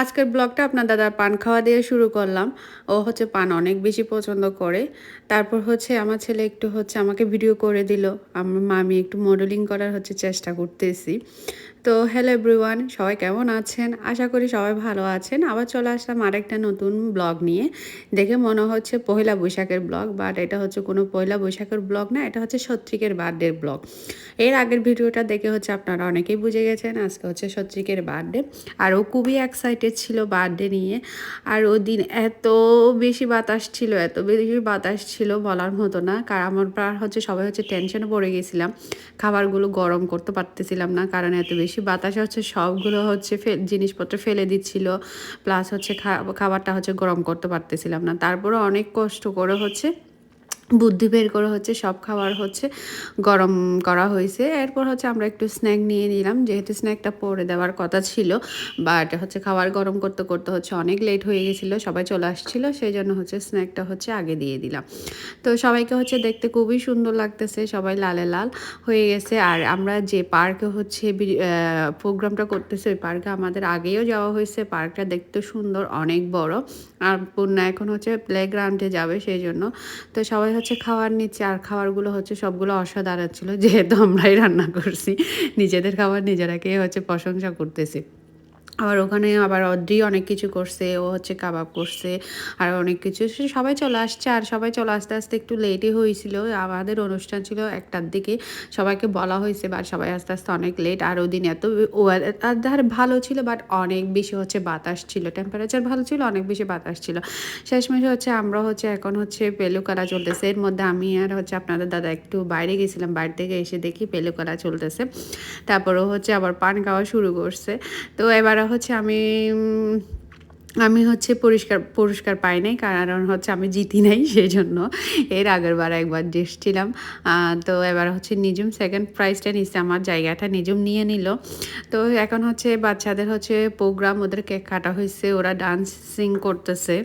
আজকের ব্লগটা আপনার দাদার পান খাওয়া দিয়ে শুরু করলাম। ও হচ্ছে পান অনেক বেশি পছন্দ করে। তারপর হচ্ছে আমার ছেলে একটু হচ্ছে আমাকে ভিডিও করে দিল। আমার মামি একটু মডেলিং করার হচ্ছে চেষ্টা করতেছি। তো হ্যালো এভরিওয়ান সবাই কেমন আছেন? আশা করি সবাই ভালো আছেন। আবার চলে আসলাম আরেকটা নতুন ব্লগ নিয়ে। দেখে মনে হচ্ছে পয়লা বৈশাখের ব্লগ বাট এটা হচ্ছে কোনো পয়লা বৈশাখের ব্লগ না, এটা হচ্ছে সত্রিকের বার্থডের ব্লগ। এর আগের ভিডিওটা দেখে হচ্ছে আপনারা অনেকেই বুঝে গেছেন, আজকে হচ্ছে সত্রিকের বার্থডে। আর ও খুবই এক্সাইটেড ছিল বার্থডে নিয়ে। আর ওই দিন এত বেশি বাতাস ছিল, এত বেশি বাতাস ছিল বলার মতো না। কারণ আমার প্রায় হচ্ছে সবাই হচ্ছে টেনশনে পড়ে গেছিলাম। খাবারগুলো গরম করতে পারতেছিলাম না, কারণ এত বেশি বাতাস হচ্ছে সবগুলো হচ্ছে জিনিসপত্র ফেলে দিচ্ছিল। প্লাস হচ্ছে খাবারটা হচ্ছে গরম করতে পারতেছিলাম না। তারপরে অনেক কষ্ট করে হচ্ছে বুদ্ধি বের করে হচ্ছে সব খাবার হচ্ছে গরম করা হয়েছে। এরপর হচ্ছে আমরা একটু স্ন্যাক নিয়ে নিলাম। যেহেতু স্ন্যাকটা পরে দেওয়ার কথা ছিল বাট হচ্ছে খাবার গরম করতে করতে হচ্ছে অনেক লেট হয়ে গেছিল, সবাই চলে আসছিল সেই জন্য হচ্ছে স্ন্যাকটা হচ্ছে আগে দিয়ে দিলাম। তো সবাইকে হচ্ছে দেখতে খুবই সুন্দর লাগতেছে, সবাই লালে লাল হয়ে গেছে। আর আমরা যে পার্কে হচ্ছে প্রোগ্রামটা করতেছে, ওই পার্কে আমাদের আগেও যাওয়া হয়েছে। পার্কটা দেখতে সুন্দর, অনেক বড়। আর পূর্ণা এখন হচ্ছে প্লেগ্রাউন্ডে যাবে সেই জন্য তো সবাই হচ্ছে খাওয়ার নিচ্ছি আর খাবারগুলো হচ্ছে সবগুলো অসাধারণ ছিল, যেহেতু আমরাই রান্না করছি। নিজেদের খাবার নিজেরা হচ্ছে প্রশংসা করতেছি। আবার ওখানে আবার অদ্রি অনেক কিছু করছে, ও হচ্ছে কাবাব করছে, আর অনেক কিছু। সবাই চলে আসছে, আর সবাই চলে আসতে আসতে একটু লেটই হয়েছিল। আমাদের অনুষ্ঠান ছিল একটার দিকে, সবাইকে বলা হয়েছে বাট সবাই আস্তে আস্তে অনেক লেট আর ওই দিন এত ওয়েদার ভালো ছিল বাট অনেক বেশি হচ্ছে বাতাস ছিল। টেম্পারেচার ভালো ছিল, অনেক বেশি বাতাস ছিল। শেষমেশ হচ্ছে আমরা হচ্ছে এখন হচ্ছে পেলুকালা চলতেছে। এর মধ্যে আমি আর হচ্ছে আপনাদের দাদা একটু বাইরে গেছিলাম বাইরে থেকে এসে দেখি পেলুকালা চলতেছে। তারপরও হচ্ছে আবার পান খাওয়া শুরু করছে। তো এবার হচ্ছে আমি আমি হচ্ছে পুরস্কার পুরস্কার পাই নাই, কারণ হচ্ছে আমি জিতি নাই সেই জন্য এর আগের বার একবার জিতছিলাম তো এবার হচ্ছে নিজুম সেকেন্ড প্রাইজটা নিচ্ছে আমার জায়গাটা নিজুম নিয়ে নিল। তো এখন হচ্ছে বাচ্চাদের হচ্ছে প্রোগ্রাম ওদের কেক কাটা হয়েছে, ওরা ডান্সিং করতেছে।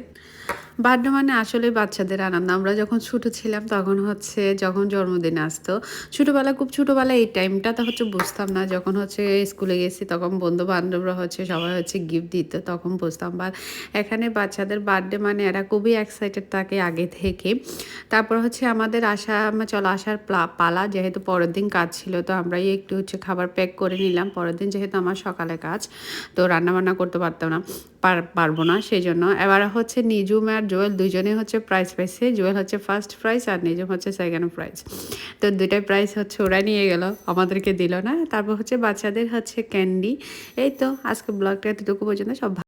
বার্থডে মানে আসলে বাচ্চাদের আনন্দ আমরা যখন ছোটো ছিলাম তখন হচ্ছে যখন জন্মদিন আসতো, ছোটোবেলা খুব ছোটোবেলা এই টাইমটা তো হচ্ছে বুঝতাম না। যখন হচ্ছে স্কুলে গেছি তখন বন্ধু বান্ধবরা হচ্ছে সবাই হচ্ছে গিফট দিত, তখন বুঝতাম। বা এখানে বাচ্চাদের বার্থডে মানে এরা খুবই এক্সাইটেড থাকে আগে থেকে। তারপর হচ্ছে আমাদের আসা চলো আসার পালা যেহেতু পরের দিন কাজ ছিল, তো আমরাই একটু হচ্ছে খাবার প্যাক করে নিলাম। পরের দিন যেহেতু আমার সকালে কাজ, তো রান্নাবান্না করতে পারতাম না। পারব না সেই জন্য এবার হচ্ছে নিজুম আর জোয়েল দুজনে হচ্ছে প্রাইজ পাইছে। জোয়েল হচ্ছে ফার্স্ট প্রাইজ আর নিজুম হচ্ছে সেকেন্ড প্রাইজ তো দুইটাই প্রাইজ হচ্ছে ওরা নিয়ে গেল, আমাদেরকে দিল না। তারপর হচ্ছে বাচ্চাদের হচ্ছে ক্যান্ডি এই তো আজকে ব্লগটা এতটুকু পর্যন্ত, সব